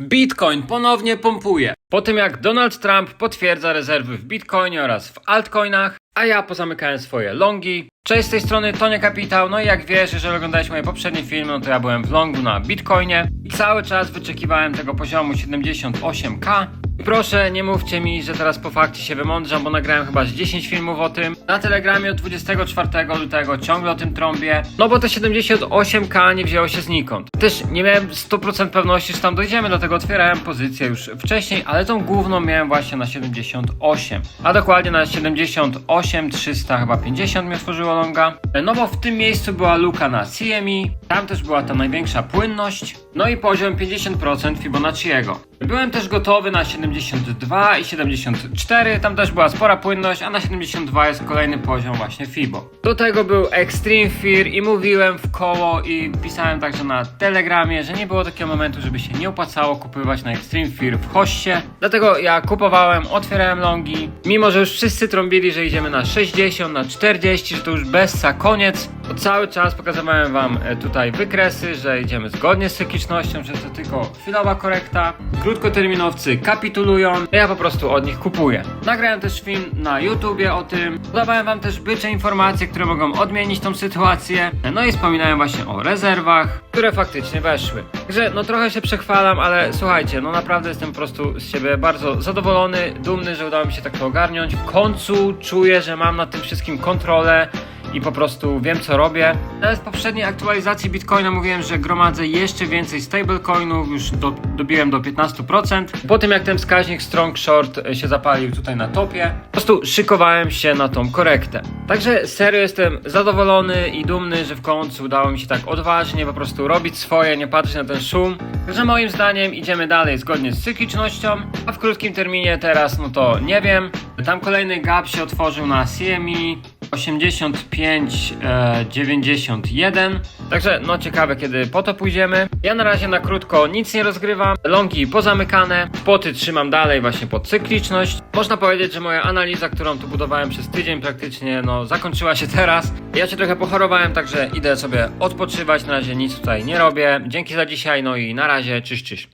Bitcoin ponownie pompuje. Po tym jak Donald Trump potwierdza rezerwy w Bitcoinie oraz w altcoinach, a ja pozamykałem swoje longi. Cześć z tej strony Tonia Kapitał. No i jak wiesz, jeżeli oglądałeś moje poprzednie filmy, no to ja byłem w longu na Bitcoinie i cały czas wyczekiwałem tego poziomu 78k. Proszę, nie mówcie mi, że teraz po fakcie się wymądrzam, bo nagrałem chyba z 10 filmów o tym. Na Telegramie od 24 lutego ciągle o tym trąbię. No bo te 78k nie wzięło się znikąd. Też nie miałem 100% pewności, że tam dojdziemy, dlatego otwierałem pozycję już wcześniej, ale tą główną miałem właśnie na 78. A dokładnie na 78 300 chyba 50 mi otworzyło longa. No bo w tym miejscu była luka na CME, tam też była ta największa płynność, no i poziom 50% Fibonacciego. Byłem też gotowy na 72 i 74, tam też była spora płynność, a na 72 jest kolejny poziom właśnie Fibo. Do tego był Extreme Fear i mówiłem w koło i pisałem także na Telegramie, że nie było takiego momentu, żeby się nie opłacało kupować na Extreme Fear w hoście. Dlatego ja kupowałem, otwierałem longi, mimo że już wszyscy trąbili, że idziemy na 60, na 40, że to już bessa, koniec. Cały czas pokazywałem wam e, tutaj wykresy, że idziemy zgodnie z cyklicznością, że to tylko chwilowa korekta. Krótkoterminowcy kapitulują, ja po prostu od nich kupuję. Nagrałem też film na YouTubie o tym. Podawałem wam też bycze informacje, które mogą odmienić tą sytuację. No i wspominałem właśnie o rezerwach, które faktycznie weszły. Także no trochę się przechwalam, ale słuchajcie, no naprawdę jestem po prostu z siebie bardzo zadowolony, dumny, że udało mi się tak to ogarnąć. W końcu czuję, że mam nad tym wszystkim kontrolę i po prostu wiem co robię. Nawet w poprzedniej aktualizacji Bitcoina mówiłem, że gromadzę jeszcze więcej stablecoinów, już do, dobiłem do 15%. Po tym jak ten wskaźnik Strong Short e, się zapalił tutaj na topie, po prostu szykowałem się na tą korektę. Także serio jestem zadowolony i dumny, że w końcu udało mi się tak odważnie po prostu robić swoje, nie patrzeć na ten szum. Także moim zdaniem idziemy dalej zgodnie z cyklicznością, a w krótkim terminie teraz no to nie wiem. Tam kolejny gap się otworzył na CME 85 e, 91. Także no ciekawe kiedy po to pójdziemy. Ja na razie na krótko nic nie rozgrywam. Longi pozamykane. Spoty trzymam dalej właśnie pod cykliczność. Można powiedzieć, że moja analiza, którą tu budowałem przez tydzień praktycznie no zakończyła się teraz. Ja się trochę pochorowałem, także idę sobie odpoczywać. Na razie nic tutaj nie robię. Dzięki za dzisiaj, no i na razie, czyś.